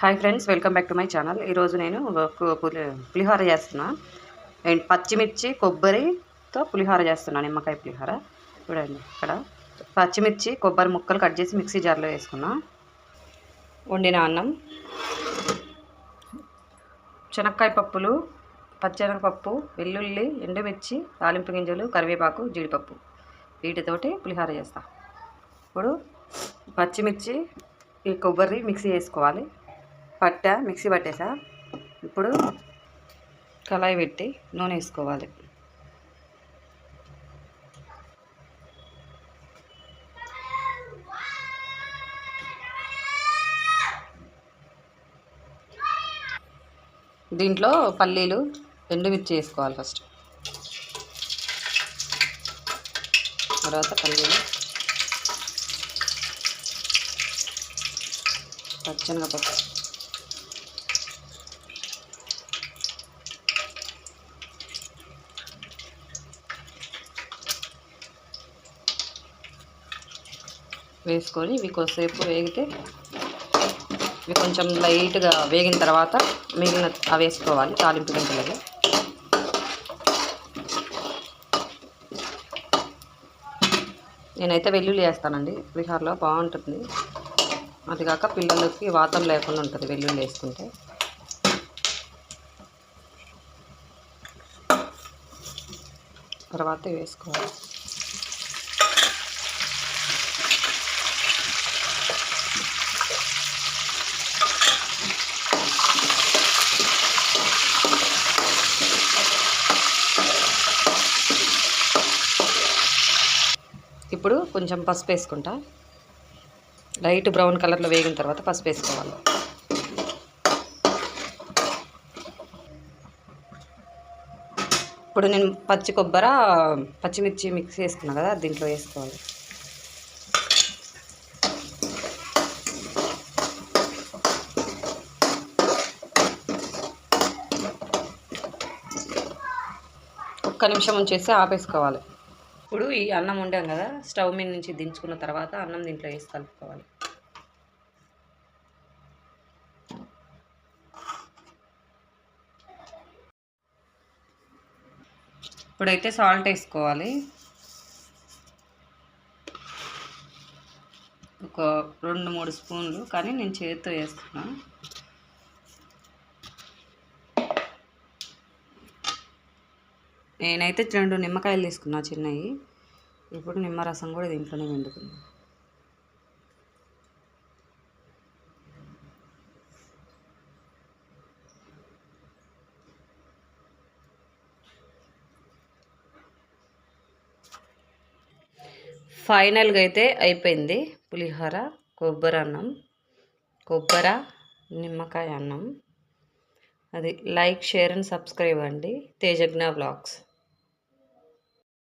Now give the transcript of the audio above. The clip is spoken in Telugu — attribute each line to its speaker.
Speaker 1: Hi friends welcome back to my channel. ఈరోజు నేను ఒక పులి పులిహోర చేస్తున్నా. అండ్ పచ్చిమిర్చి కొబ్బరితో పులిహోర చేస్తున్నా నిమ్మకాయ పులిహోర. చూడండి ఇక్కడ. పచ్చిమిర్చి కొబ్బరి ముక్కలు కట్ చేసి మిక్సీ జార్లో వేసుకున్నా. వండిన అన్నం. శనక్కాయ పప్పులు పచ్చెనగపప్పు వెల్లుల్లి ఎండుమిర్చి తాలింపు గింజలు కరివేపాకు జీడిపప్పు. వీటితోటి పులిహోర చేస్తా. ఇప్పుడు పచ్చిమిర్చి ఈ కొబ్బరి మిక్సీ వేసుకోవాలి. పట్ట మిక్సీ పట్టేసా? ఇప్పుడు కళాయి పెట్టి నూనె వేసుకోవాలి. దీంట్లో పల్లీలు ఎండుమిర్చి వేసుకోవాలి ఫస్ట్. తర్వాత పల్లీలు. పచ్చనగపప్పు వేసుకొని ఇవి కొద్దిసేపు వేగితే ఇవి కొంచెం లైట్గా వేగిన తర్వాత మిగిలిన అవి వేసుకోవాలి తాలింపు గింజలకి నేనైతే వెల్లుల్లి వేస్తానండి. బీహార్లో బాగుంటుంది. అది కాక పిల్లలకి వాతం లేకుండా ఉంటుంది వెల్లుల్లి వేసుకుంటే. తర్వాత వేసుకోవాలి. ఇప్పుడు కొంచెం పసుపు వేసుకుంటా. లైట్ బ్రౌన్ కలర్లో వేగిన తర్వాత పసుపు వేసుకోవాలి. ఇప్పుడు నేను పచ్చి కొబ్బర పచ్చిమిర్చి మిక్స్ చేసుకున్నా కదా దీంట్లో వేసుకోవాలి. ఒక్క నిమిషం ఉంచేసి ఆపేసుకోవాలి. ఇప్పుడు ఈ అన్నం వండాం కదా స్టవ్ మీద నుంచి దించుకున్న తర్వాత అన్నం దీంట్లో వేసి కలుపుకోవాలి. ఇప్పుడైతే సాల్ట్ వేసుకోవాలి. ఒక రెండు మూడు స్పూన్లు కానీ నేను చేతితో వేస్తున్నాను నేనైతే రెండు నిమ్మకాయలు తీసుకున్నా చిన్నవి. ఇప్పుడు నిమ్మరసం కూడా దీంట్లోనే వండుకున్నా ఫైనల్గా అయితే అయిపోయింది పులిహోర కొబ్బరి అన్నం. కొబ్బర నిమ్మకాయ అన్నం. అది లైక్ షేర్ అండ్ సబ్స్క్రైబ్ అండి. తేజజ్ఞ బ్లాగ్స్.